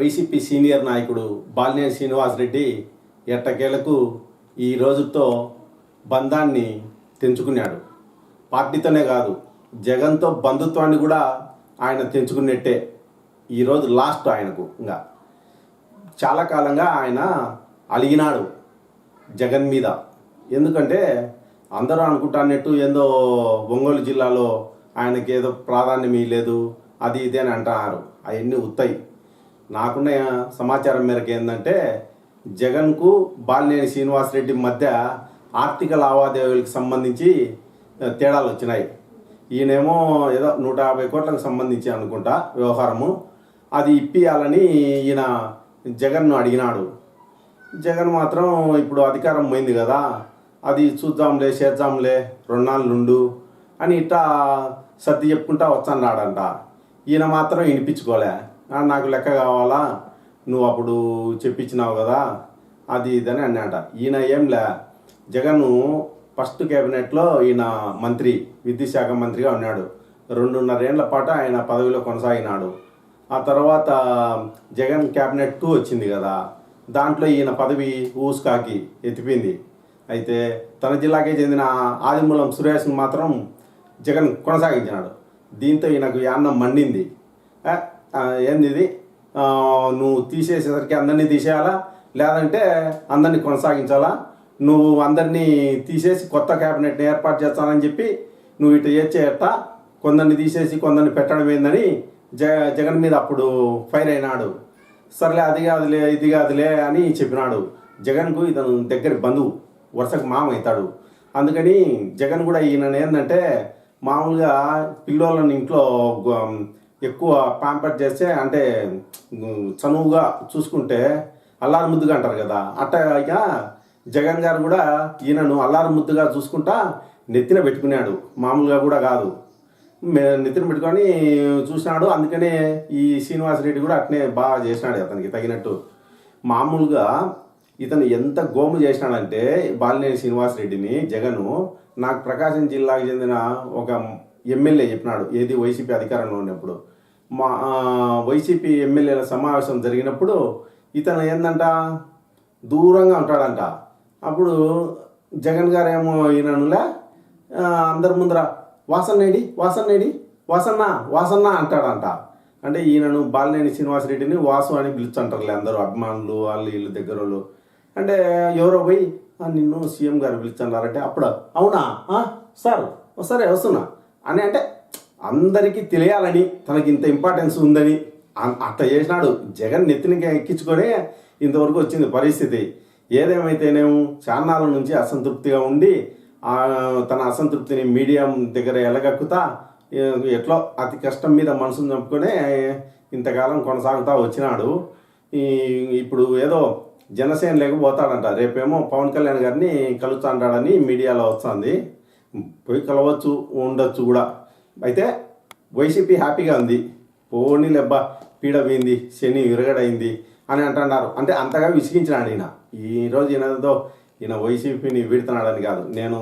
YCP senior నాయకుడు బాలినేని శ్రీనివాసరెడ్డి ఎట్టకేలకు ఈ రోజుతో బంధాన్ని తెంచుకున్నాడు. పార్టీతోనే కాదు జగన్తో బంధుత్వాన్ని కూడా ఆయన తెంచుకున్నట్టే ఈరోజు లాస్ట్ ఆయనకు ఇంకా. చాలా కాలంగా ఆయన అలిగినాడు జగన్ మీద. ఎందుకంటే అందరూ అనుకుంటాన్నట్టు ఏందో ఒంగోలు జిల్లాలో ఆయనకి ఏదో ప్రాధాన్యం లేదు అది ఇది అని అంటున్నారు. అవన్నీ ఉత్తాయి. నాకున్న సమాచారం మేరకు ఏంటంటే జగన్కు బాలినేని శ్రీనివాసరెడ్డి మధ్య ఆర్థిక లావాదేవీలకు సంబంధించి తేడాలు వచ్చినాయి. ఈయనేమో ఏదో నూట యాభై కోట్లకు సంబంధించి అనుకుంటా వ్యవహారము. అది ఇప్పియాలని ఈయన జగన్ను అడిగినాడు. జగన్ మాత్రం ఇప్పుడు అధికారం పోయింది కదా అది చూద్దాంలే చేద్దాంలే రెండు నుండు అని ఇట్టా సర్ది చెప్పుకుంటా వచ్చాన్నాడంట ఈయన మాత్రం వినిపించుకోలే. నాకు లెక్క కావాలా? నువ్వు అప్పుడు చెప్పించినావు కదా అది ఇదని అన్నాట. ఈయన ఏంలే జగన్ ఫస్ట్ కేబినెట్లో ఈయన మంత్రి విద్యాశాఖ మంత్రిగా ఉన్నాడు. రెండున్నరేళ్ళ పాటు ఆయన పదవిలో కొనసాగినాడు. ఆ తర్వాత జగన్ క్యాబినెట్ టూ వచ్చింది కదా దాంట్లో ఈయన పదవి ఊసుకాకి ఎత్తిపోయింది. అయితే తన జిల్లాకే చెందిన ఆదిమూలం సురేష్ను మాత్రం జగన్ కొనసాగించినాడు. దీంతో ఈయనకు యాన్నం మండింది. ఏంది ఇది నువ్వు తీసేసేసరికి అందరినీ తీసేయాలా? లేదంటే అందరినీ కొనసాగించాలా? నువ్వు అందరినీ తీసేసి కొత్త క్యాబినెట్ని ఏర్పాటు చేస్తానని చెప్పి నువ్వు ఇటు చేసేట కొందరిని తీసేసి కొందరిని పెట్టడం ఏందని జ జగన్ మీద అప్పుడు ఫైర్ అయినాడు. సర్లే అది కాదులే ఇది కాదులే అని చెప్పినాడు. జగన్కు ఇతను దగ్గర బంధువు వరుసకు మామ అవుతాడు. అందుకని జగన్ కూడా ఈయన ఏంటంటే మామూలుగా పిల్లోళ్ళని ఇంట్లో ఎక్కువ పాంపర్ చేస్తే అంటే చనువుగా చూసుకుంటే అల్లారు ముద్దుగా అంటారు కదా. అట్టగా జగన్ గారు కూడా ఈయనను అల్లారు ముద్దుగా చూసుకుంటా నెత్తిన పెట్టుకున్నాడు. మామూలుగా కూడా కాదు. నెత్తిన పెట్టుకొని చూసినాడు. అందుకనే ఈ శ్రీనివాసరెడ్డి కూడా అట్నే బాగా చేసినాడు అతనికి తగినట్టు. మామూలుగా ఇతను ఎంత గోము చేసినాడంటే బాలినేని శ్రీనివాసరెడ్డిని జగను నాకు ప్రకాశం జిల్లాకు చెందిన ఒక ఎమ్మెల్యే చెప్పినాడు. ఏది వైసీపీ అధికారంలో ఉన్నప్పుడు. మా వైసీపీ ఎమ్మెల్యేల సమావేశం జరిగినప్పుడు ఇతను ఏందంట? దూరంగా ఉంటాడంట. అప్పుడు జగన్ గారు ఏమో ఈయననులే అందరి ముందర వాసన్నేడి వాసన్నేడి వాసన్న వాసన్న అంటాడంట. అంటే ఈయనను బాలినేని శ్రీనివాసరెడ్డిని వాసు అని పిలుచుంటారులే అందరూ అభిమానులు వాళ్ళు వీళ్ళు దగ్గర వాళ్ళు అంటే ఎవరో పోయి నిన్ను సీఎం గారు పిలుచున్నారంటే అప్పుడు అవునా? సార్ సరే వస్తున్నా అని అంటే అందరికీ తెలియాలని తనకి ఇంత ఇంపార్టెన్స్ ఉందని అట్ట చేసినాడు. జగన్ నెత్తిని ఎక్కించుకొని ఇంతవరకు వచ్చింది పరిస్థితి. ఏదేమైతేనేమో చాన్నాల నుంచి అసంతృప్తిగా ఉండి తన అసంతృప్తిని మీడియా దగ్గర ఎలగక్కుతా ఎట్లో అతి కష్టం మీద మనసును చంపుకొని ఇంతకాలం కొనసాగుతా వచ్చినాడు. ఈ ఇప్పుడు ఏదో జనసేన లేకపోతాడంట. రేపేమో పవన్ కళ్యాణ్ గారిని కలుస్తాంటాడని మీడియాలో వస్తుంది. పోయి కలవచ్చు ఉండొచ్చు కూడా. అయితే వైసీపీ హ్యాపీగా ఉంది. పోనీ లెబ్బా పీడ పోయింది శని విరగడైంది అని అంటున్నారు. అంటే అంతగా విసిగించినాడు ఈయన. ఈరోజు ఈయనతో ఈయన వైసీపీని వీడుతున్నాడని కాదు. నేను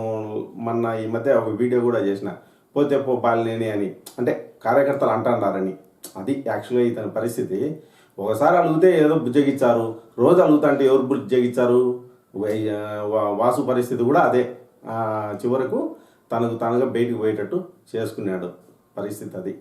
మొన్న ఈ మధ్య ఒక వీడియో కూడా చేసిన. పోతే పో బాలినేని అని. అంటే కార్యకర్తలు అంటున్నారని. అది యాక్చువల్గా ఇతని పరిస్థితి. ఒకసారి అడిగితే ఏదో బుజ్జగించారు. రోజు అడుగుతుంటే ఎవరు బుజ్జగించారు? వాసు పరిస్థితి కూడా అదే. చివరకు తనకు తనగా బయటికి పోయేటట్టు చేసుకున్నాడు పరిస్థితి అది.